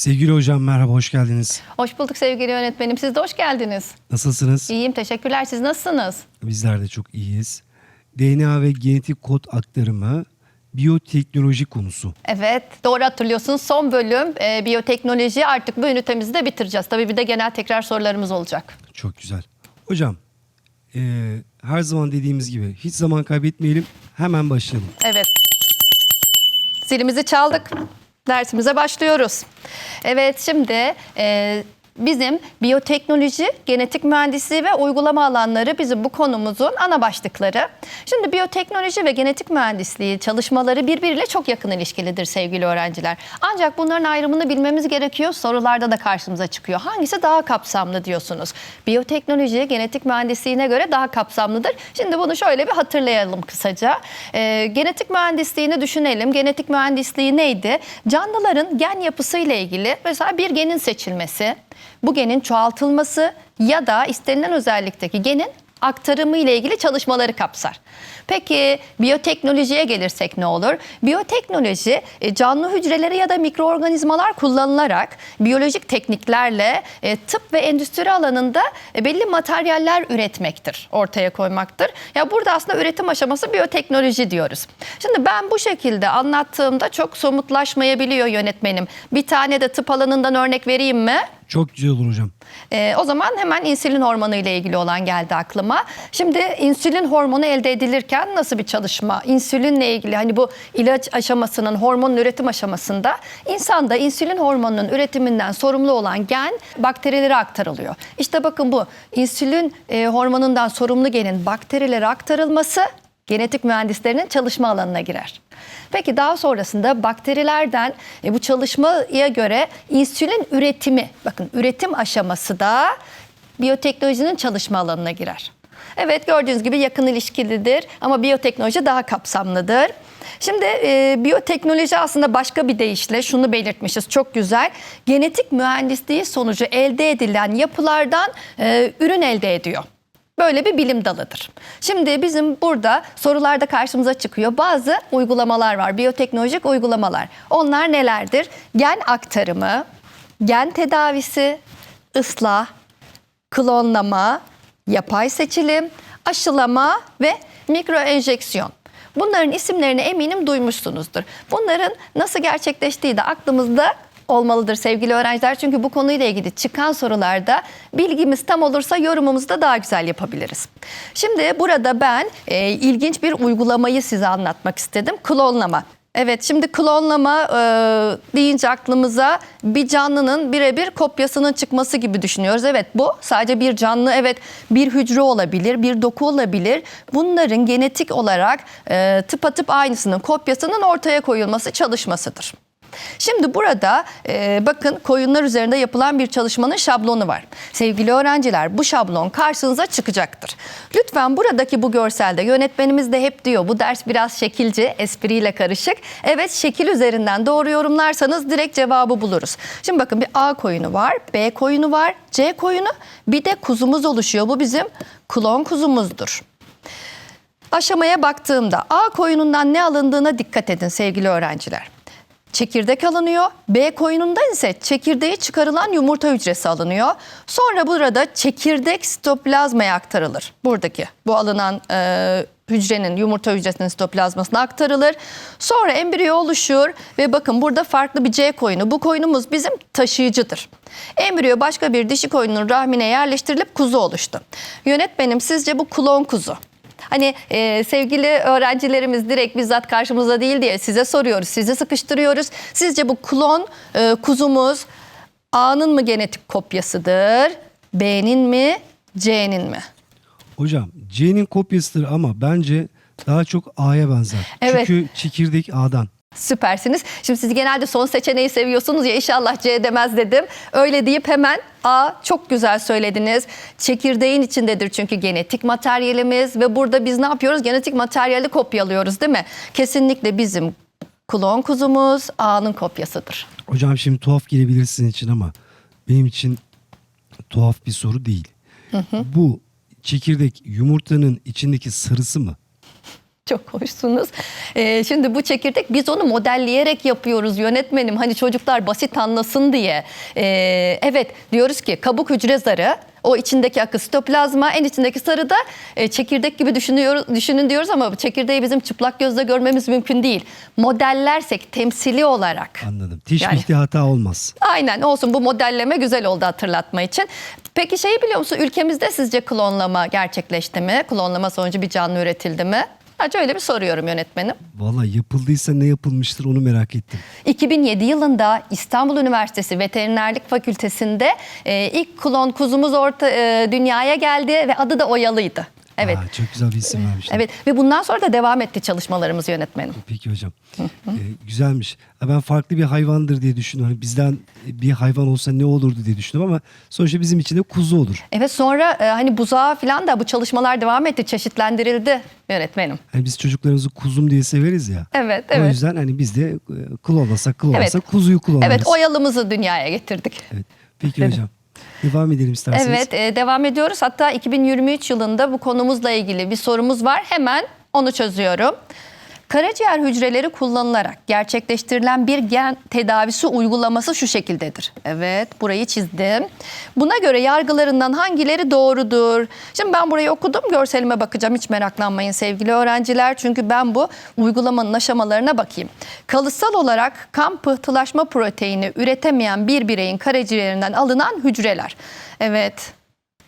Sevgili hocam merhaba, hoş geldiniz. Hoş bulduk sevgili yönetmenim. Siz de hoş geldiniz. Nasılsınız? İyiyim, teşekkürler. Siz nasılsınız? Bizler de çok iyiyiz. DNA ve genetik kod aktarımı biyoteknoloji konusu. Evet, doğru hatırlıyorsunuz. Son bölüm e, biyoteknoloji. Artık bu ünitemizi de bitireceğiz. Tabii bir de genel tekrar sorularımız olacak. Çok güzel. Hocam, eee, her zaman dediğimiz gibi hiç zaman kaybetmeyelim, hemen başlayalım. Evet. Zilimizi çaldık. Dersimize başlıyoruz. Evet şimdi e, bizim biyoteknoloji, genetik mühendisliği ve uygulama alanları bizim bu konumuzun ana başlıkları. Şimdi biyoteknoloji ve genetik mühendisliği çalışmaları birbiriyle çok yakın ilişkilidir sevgili öğrenciler. Ancak bunların ayrımını bilmemiz gerekiyor. Sorularda da karşımıza çıkıyor. Hangisi daha kapsamlı diyorsunuz? Biyoteknoloji, genetik mühendisliğine göre daha kapsamlıdır. Şimdi bunu şöyle bir hatırlayalım kısaca. Ee, genetik mühendisliğini düşünelim. Genetik mühendisliği neydi? Canlıların gen yapısıyla ilgili mesela bir genin seçilmesi, bu genin çoğaltılması ya da istenilen özellikteki genin aktarımı ile ilgili çalışmaları kapsar. Peki biyoteknolojiye gelirsek ne olur? Biyoteknoloji e, canlı hücreleri ya da mikroorganizmalar kullanılarak biyolojik tekniklerle e, tıp ve endüstri alanında e, belli materyaller üretmektir, ortaya koymaktır. Ya burada aslında üretim aşaması biyoteknoloji diyoruz. Şimdi ben bu şekilde anlattığımda çok somutlaşmayabiliyor yönetmenim. Bir tane de tıp alanından örnek vereyim mi? Çok güzel olur hocam. Ee, o zaman hemen insülin hormonu ile ilgili olan geldi aklıma. Şimdi insülin hormonu elde edilirken nasıl bir çalışma? İnsülinle ilgili hani bu ilaç aşamasının, hormonun üretim aşamasında insanda insülin hormonunun üretiminden sorumlu olan gen bakterilere aktarılıyor. İşte bakın bu insülin e, hormonundan sorumlu genin bakterilere aktarılması genetik mühendislerinin çalışma alanına girer. Peki daha sonrasında bakterilerden e, bu çalışmaya göre insülin üretimi, bakın üretim aşaması da biyoteknolojinin çalışma alanına girer. Evet gördüğünüz gibi yakın ilişkilidir ama biyoteknoloji daha kapsamlıdır. Şimdi e, biyoteknoloji aslında başka bir deyişle şunu belirtmişiz çok güzel. Genetik mühendisliği sonucu elde edilen yapılardan e, ürün elde ediyor. Böyle bir bilim dalıdır. Şimdi bizim burada sorularda karşımıza çıkıyor bazı uygulamalar var. Biyoteknolojik uygulamalar. Onlar nelerdir? Gen aktarımı, gen tedavisi, ıslah, klonlama, yapay seçilim, aşılama ve mikroenjeksiyon. Bunların isimlerini eminim duymuşsunuzdur. Bunların nasıl gerçekleştiği de aklımızda olmalıdır sevgili öğrenciler. Çünkü bu konuyla ilgili çıkan sorularda bilgimiz tam olursa yorumumuzu da daha güzel yapabiliriz. Şimdi burada ben e, ilginç bir uygulamayı size anlatmak istedim. Klonlama. Evet şimdi klonlama e, deyince aklımıza bir canlının birebir kopyasının çıkması gibi düşünüyoruz. Evet bu sadece bir canlı evet bir hücre olabilir bir doku olabilir. Bunların genetik olarak e, tıpatıp aynısının kopyasının ortaya koyulması çalışmasıdır. Şimdi burada e, bakın koyunlar üzerinde yapılan bir çalışmanın şablonu var. Sevgili öğrenciler bu şablon karşınıza çıkacaktır. Lütfen buradaki bu görselde yönetmenimiz de hep diyor bu ders biraz şekilci, espriyle karışık. Evet şekil üzerinden doğru yorumlarsanız direkt cevabı buluruz. Şimdi bakın bir A koyunu var, B koyunu var, C koyunu bir de kuzumuz oluşuyor. Bu bizim klon kuzumuzdur. Aşamaya baktığımda A koyunundan ne alındığına dikkat edin sevgili öğrenciler. Çekirdek alınıyor. B koyunundan ise çekirdeği çıkarılan yumurta hücresi alınıyor. Sonra burada çekirdek sitoplazmaya aktarılır. Buradaki bu alınan e, hücrenin yumurta hücresinin sitoplazmasına aktarılır. Sonra embriyo oluşur ve bakın burada farklı bir C koyunu. Bu koyunumuz bizim taşıyıcıdır. Embriyo başka bir dişi koyunun rahmine yerleştirilip kuzu oluştu. Yönetmenim sizce bu klon kuzu. Hani e, sevgili öğrencilerimiz direkt bizzat karşımızda değil diye size soruyoruz, sizi sıkıştırıyoruz. Sizce bu klon e, kuzumuz A'nın mı genetik kopyasıdır, B'nin mi, C'nin mi? Hocam C'nin kopyasıdır ama bence daha çok A'ya benzer. Evet. Çünkü çekirdek A'dan. Süpersiniz. Şimdi siz genelde son seçeneği seviyorsunuz ya inşallah C demez dedim. Öyle deyip hemen A çok güzel söylediniz. Çekirdeğin içindedir çünkü genetik materyalimiz ve burada biz ne yapıyoruz? Genetik materyali kopyalıyoruz değil mi? Kesinlikle bizim klon kuzumuz A'nın kopyasıdır. Hocam şimdi tuhaf gelebilir sizin için ama benim için tuhaf bir soru değil. Bu çekirdek yumurtanın içindeki sarısı mı? Çok hoşsunuz. Ee, şimdi bu çekirdek biz onu modelleyerek yapıyoruz yönetmenim. Hani çocuklar basit anlasın diye. Ee, evet diyoruz ki kabuk hücre zarı o içindeki akı sitoplazma, en içindeki sarı da e, çekirdek gibi düşünüyor, düşünün diyoruz ama çekirdeği bizim çıplak gözle görmemiz mümkün değil. Modellersek temsili olarak. Anladım. Teşbihte hata olmaz. Aynen olsun bu modelleme güzel oldu hatırlatma için. Peki şeyi biliyor musun ülkemizde sizce klonlama gerçekleşti mi? Klonlama sonucu bir canlı üretildi mi? Sadece öyle bir soruyorum yönetmenim. Vallahi yapıldıysa ne yapılmıştır onu merak ettim. 2007 yılında İstanbul Üniversitesi Veterinerlik Fakültesi'nde e, ilk klon kuzumuz orta e, dünyaya geldi ve adı da Oyalı'ydı. Evet. Aa, çok güzel bir isim vermişler. Evet ve bundan sonra da devam etti çalışmalarımız yönetmenim. Peki hocam. Ee, güzelmiş. Ben farklı bir hayvandır diye düşündüm. Hani bizden bir hayvan olsa ne olurdu diye düşündüm ama sonuçta bizim için de kuzu olur. Evet sonra e, hani buzağı falan da bu çalışmalar devam etti, çeşitlendirildi yönetmenim. Hani biz çocuklarımızı kuzum diye severiz ya. Evet, O evet. yüzden hani biz de e, klonlasak klonlasak Evet. kuzuyu klonlarız. Evet, oyalımızı dünyaya getirdik. Evet. Peki hocam. Devam edelim isterseniz. Evet, e, devam ediyoruz. Hatta 2023 yılında bu konumuzla ilgili bir sorumuz var. Hemen onu çözüyorum. Karaciğer hücreleri kullanılarak gerçekleştirilen bir gen tedavisi uygulaması şu şekildedir. Evet, burayı çizdim. Buna göre yargılarından hangileri doğrudur? Şimdi ben burayı okudum, görselime bakacağım. Hiç meraklanmayın sevgili öğrenciler. Çünkü ben bu uygulamanın aşamalarına bakayım. Kalıtsal olarak kan pıhtılaşma proteini üretemeyen bir bireyin karaciğerinden alınan hücreler. Evet,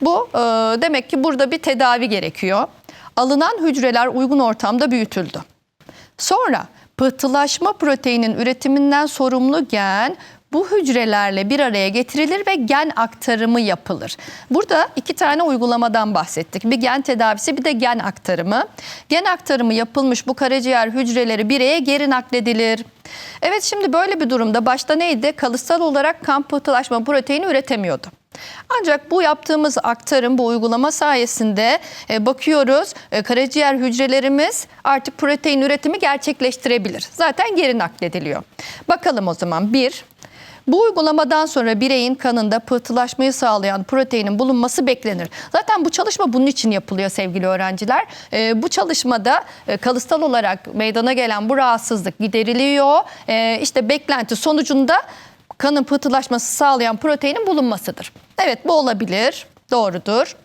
bu e, demek ki burada bir tedavi gerekiyor. Alınan hücreler uygun ortamda büyütüldü. Sonra pıhtılaşma proteinin üretiminden sorumlu gen bu hücrelerle bir araya getirilir ve gen aktarımı yapılır. Burada iki tane uygulamadan bahsettik. Bir gen tedavisi bir de gen aktarımı. Gen aktarımı yapılmış bu karaciğer hücreleri bireye geri nakledilir. Evet şimdi böyle bir durumda başta neydi? Kalıtsal olarak kan pıhtılaşma proteini üretemiyordu. Ancak bu yaptığımız aktarım, bu uygulama sayesinde e, bakıyoruz e, karaciğer hücrelerimiz artık protein üretimi gerçekleştirebilir. Zaten geri naklediliyor. Bakalım o zaman bir, bu uygulamadan sonra bireyin kanında pıhtılaşmayı sağlayan proteinin bulunması beklenir. Zaten bu çalışma bunun için yapılıyor sevgili öğrenciler. E, bu çalışmada e, kalıtsal olarak meydana gelen bu rahatsızlık gideriliyor. E, işte beklenti sonucunda kanın pıhtılaşması sağlayan proteinin bulunmasıdır. Evet bu olabilir, doğrudur.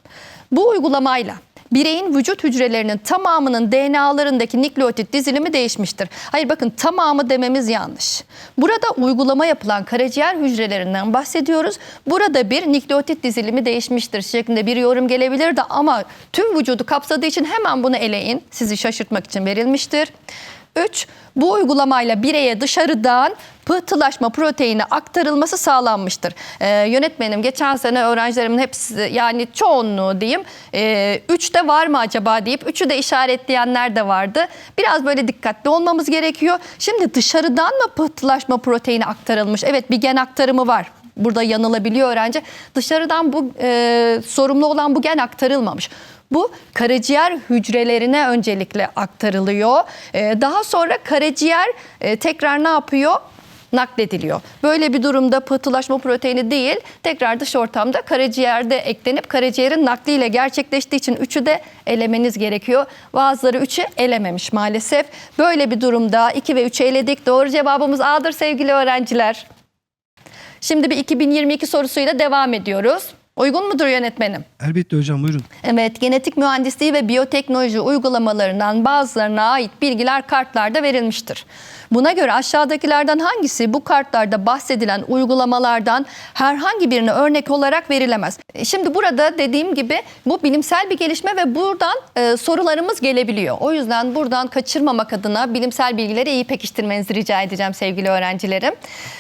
Bu uygulamayla bireyin vücut hücrelerinin tamamının DNA'larındaki nükleotit dizilimi değişmiştir. Hayır bakın tamamı dememiz yanlış. Burada uygulama yapılan karaciğer hücrelerinden bahsediyoruz. Burada bir nükleotit dizilimi değişmiştir şeklinde bir yorum gelebilirdi ama tüm vücudu kapsadığı için hemen bunu eleyin. Sizi şaşırtmak için verilmiştir. 3. Bu uygulamayla bireye dışarıdan pıhtılaşma proteini aktarılması sağlanmıştır. Ee, yönetmenim geçen sene öğrencilerimin hepsi yani çoğunluğu diyeyim 3'te var mı acaba deyip 3'ü de işaretleyenler de vardı. Biraz böyle dikkatli olmamız gerekiyor. Şimdi dışarıdan mı pıhtılaşma proteini aktarılmış? Evet bir gen aktarımı var. Burada yanılabiliyor öğrenci. Dışarıdan bu e, sorumlu olan bu gen aktarılmamış. Bu karaciğer hücrelerine öncelikle aktarılıyor. Ee, daha sonra karaciğer e, tekrar ne yapıyor? naklediliyor. Böyle bir durumda pıhtılaşma proteini değil, tekrar dış ortamda karaciğerde eklenip karaciğerin nakliyle gerçekleştiği için üçü de elemeniz gerekiyor. Bazıları üçü elememiş maalesef. Böyle bir durumda 2 ve 3'ü eledik. Doğru cevabımız A'dır sevgili öğrenciler. Şimdi bir 2022 sorusuyla devam ediyoruz. Uygun mudur yönetmenim? Elbette hocam buyurun. Evet, genetik mühendisliği ve biyoteknoloji uygulamalarından bazılarına ait bilgiler kartlarda verilmiştir. Buna göre aşağıdakilerden hangisi bu kartlarda bahsedilen uygulamalardan herhangi birine örnek olarak verilemez? E, Şimdi burada dediğim gibi bu bilimsel bir gelişme ve buradan e, sorularımız gelebiliyor. O yüzden buradan kaçırmamak adına bilimsel bilgileri iyi pekiştirmenizi rica edeceğim sevgili öğrencilerim.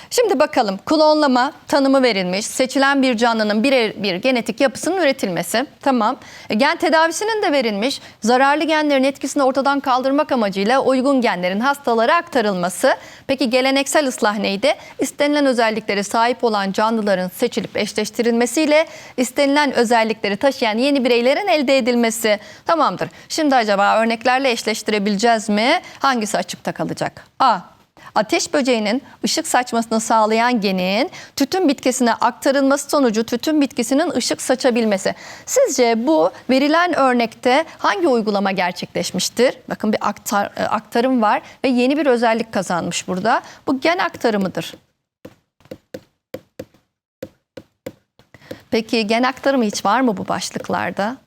Şimdi bakalım klonlama tanımı verilmiş. Seçilen bir canlının birebir genetik yapısının üretilmesi. Tamam. E, Gen tedavisinin de verilmiş. Zararlı genlerin etkisini ortadan kaldırmak amacıyla uygun genlerin hastalara aktarılması. Peki geleneksel ıslah neydi? İstenilen özellikleri sahip olan canlıların seçilip eşleştirilmesiyle istenilen özellikleri taşıyan yeni bireylerin elde edilmesi. Tamamdır. Şimdi acaba örneklerle eşleştirebileceğiz mi? Hangisi açıkta kalacak? A. ateş böceğinin ışık saçmasını sağlayan genin tütün bitkisine aktarılması sonucu tütün bitkisinin ışık saçabilmesi. Sizce bu verilen örnekte hangi uygulama gerçekleşmiştir? Bakın bir aktar, e, aktarım var ve yeni bir özellik kazanmış burada. Bu gen aktarımıdır. Peki gen aktarımı hiç var mı bu başlıklarda?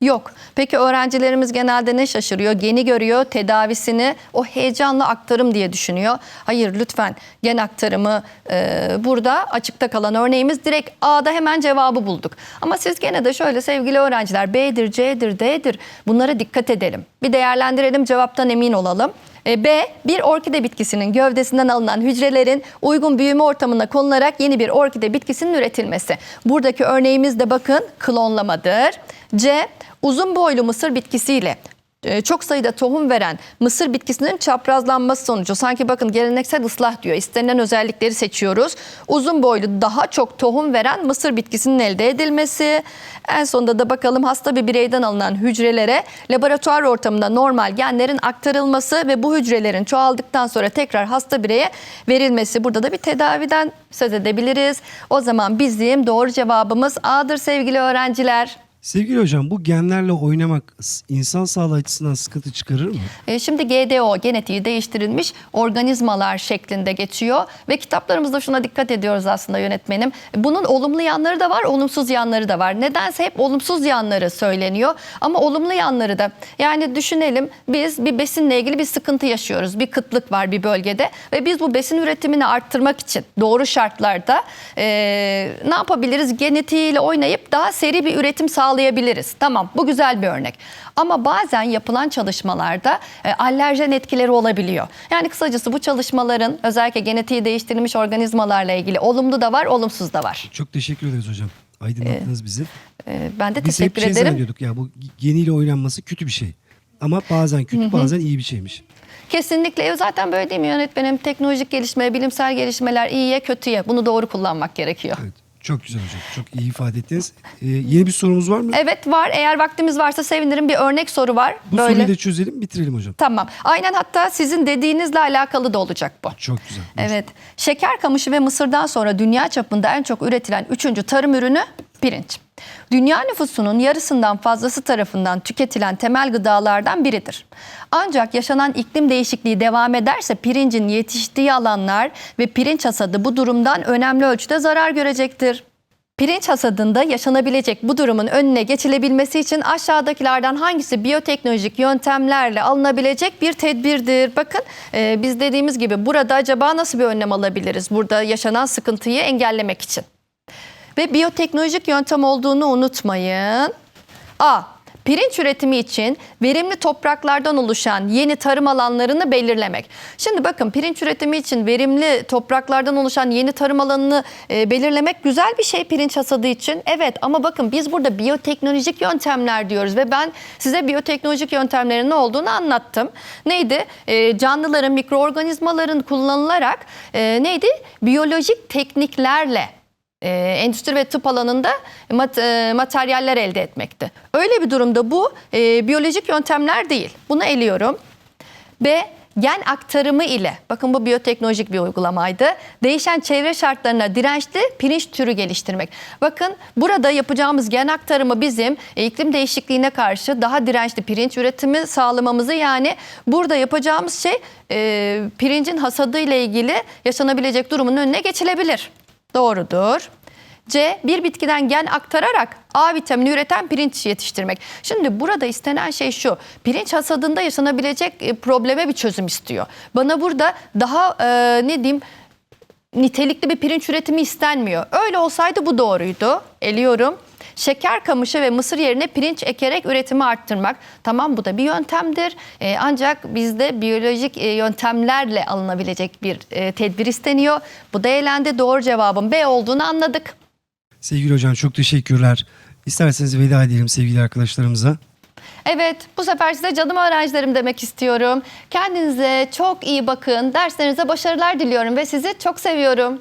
Yok. Peki öğrencilerimiz genelde ne şaşırıyor? Geni görüyor, tedavisini o heyecanla aktarım diye düşünüyor. Hayır lütfen gen aktarımı e, burada açıkta kalan örneğimiz direkt A'da hemen cevabı bulduk. Ama siz gene de şöyle sevgili öğrenciler B'dir, C'dir, D'dir bunlara dikkat edelim. Bir değerlendirelim cevaptan emin olalım. E, B, bir orkide bitkisinin gövdesinden alınan hücrelerin uygun büyüme ortamına konularak yeni bir orkide bitkisinin üretilmesi. Buradaki örneğimiz de bakın klonlamadır. C, uzun boylu mısır bitkisiyle e, çok sayıda tohum veren mısır bitkisinin çaprazlanması sonucu sanki bakın geleneksel ıslah diyor. İstenilen özellikleri seçiyoruz. Uzun boylu daha çok tohum veren mısır bitkisinin elde edilmesi. En sonunda da bakalım hasta bir bireyden alınan hücrelere laboratuvar ortamında normal genlerin aktarılması ve bu hücrelerin çoğaldıktan sonra tekrar hasta bireye verilmesi. Burada da bir tedaviden söz edebiliriz. O zaman bizim doğru cevabımız A'dır sevgili öğrenciler. Sevgili hocam bu genlerle oynamak insan sağlığı açısından sıkıntı çıkarır mı? E, Şimdi GDO genetiği değiştirilmiş organizmalar şeklinde geçiyor ve kitaplarımızda şuna dikkat ediyoruz aslında yönetmenim. Bunun olumlu yanları da var, olumsuz yanları da var. Nedense hep olumsuz yanları söyleniyor ama olumlu yanları da. Yani düşünelim biz bir besinle ilgili bir sıkıntı yaşıyoruz. Bir kıtlık var bir bölgede ve biz bu besin üretimini arttırmak için doğru şartlarda e, ne yapabiliriz? Genetiğiyle oynayıp daha seri bir üretim sağlayabiliriz. Tamam bu güzel bir örnek. Ama bazen yapılan çalışmalarda e, alerjen etkileri olabiliyor. Yani kısacası bu çalışmaların özellikle genetiği değiştirilmiş organizmalarla ilgili olumlu da var, olumsuz da var. Çok teşekkür ederiz hocam. Aydınlattınız bizi. E, ben de Biz hep teşekkür şey ederim. ya bu geniyle oynanması kötü bir şey. Ama bazen kötü bazen iyi bir şeymiş. Kesinlikle zaten böyle değil mi yönetmenim? Teknolojik gelişme, bilimsel gelişmeler iyiye kötüye bunu doğru kullanmak gerekiyor. Evet. Çok güzel hocam. Çok iyi ifade ettiniz. Ee, yeni bir sorumuz var mı? Evet var. Eğer vaktimiz varsa sevinirim. Bir örnek soru var. Bu böyle. soruyu da çözelim bitirelim hocam. Tamam. Aynen hatta sizin dediğinizle alakalı da olacak bu. Çok güzel. Evet. Şeker kamışı ve mısırdan sonra dünya çapında en çok üretilen üçüncü tarım ürünü pirinç. Dünya nüfusunun yarısından fazlası tarafından tüketilen temel gıdalardan biridir. Ancak yaşanan iklim değişikliği devam ederse pirincin yetiştiği alanlar ve pirinç hasadı bu durumdan önemli ölçüde zarar görecektir. Pirinç hasadında yaşanabilecek bu durumun önüne geçilebilmesi için aşağıdakilerden hangisi biyoteknolojik yöntemlerle alınabilecek bir tedbirdir? Bakın e, biz dediğimiz gibi burada acaba nasıl bir önlem alabiliriz burada yaşanan sıkıntıyı engellemek için? Ve biyoteknolojik yöntem olduğunu unutmayın. A. Pirinç üretimi için verimli topraklardan oluşan yeni tarım alanlarını belirlemek. Şimdi bakın pirinç üretimi için verimli topraklardan oluşan yeni tarım alanını e, belirlemek güzel bir şey pirinç hasadı için. Evet ama bakın biz burada biyoteknolojik yöntemler diyoruz ve ben size biyoteknolojik yöntemlerin ne olduğunu anlattım. Neydi? E, canlıların, mikroorganizmaların kullanılarak e, neydi? Biyolojik tekniklerle e, endüstri ve tıp alanında mat- e, materyaller elde etmekti. Öyle bir durumda bu e, biyolojik yöntemler değil. Bunu eliyorum. B. Gen aktarımı ile, bakın bu biyoteknolojik bir uygulamaydı. Değişen çevre şartlarına dirençli pirinç türü geliştirmek. Bakın burada yapacağımız gen aktarımı bizim e, iklim değişikliğine karşı daha dirençli pirinç üretimi sağlamamızı yani burada yapacağımız şey e, pirincin hasadı ile ilgili yaşanabilecek durumun önüne geçilebilir. Doğrudur. C. Bir bitkiden gen aktararak A vitamini üreten pirinç yetiştirmek. Şimdi burada istenen şey şu. Pirinç hasadında yaşanabilecek e, probleme bir çözüm istiyor. Bana burada daha e, ne diyeyim nitelikli bir pirinç üretimi istenmiyor. Öyle olsaydı bu doğruydu. Eliyorum. Şeker kamışı ve mısır yerine pirinç ekerek üretimi arttırmak. Tamam bu da bir yöntemdir. Ee, ancak bizde biyolojik e, yöntemlerle alınabilecek bir e, tedbir isteniyor. Bu da elendi. Doğru cevabın B olduğunu anladık. Sevgili hocam çok teşekkürler. İsterseniz veda edelim sevgili arkadaşlarımıza. Evet, bu sefer size canım öğrencilerim demek istiyorum. Kendinize çok iyi bakın. Derslerinize başarılar diliyorum ve sizi çok seviyorum.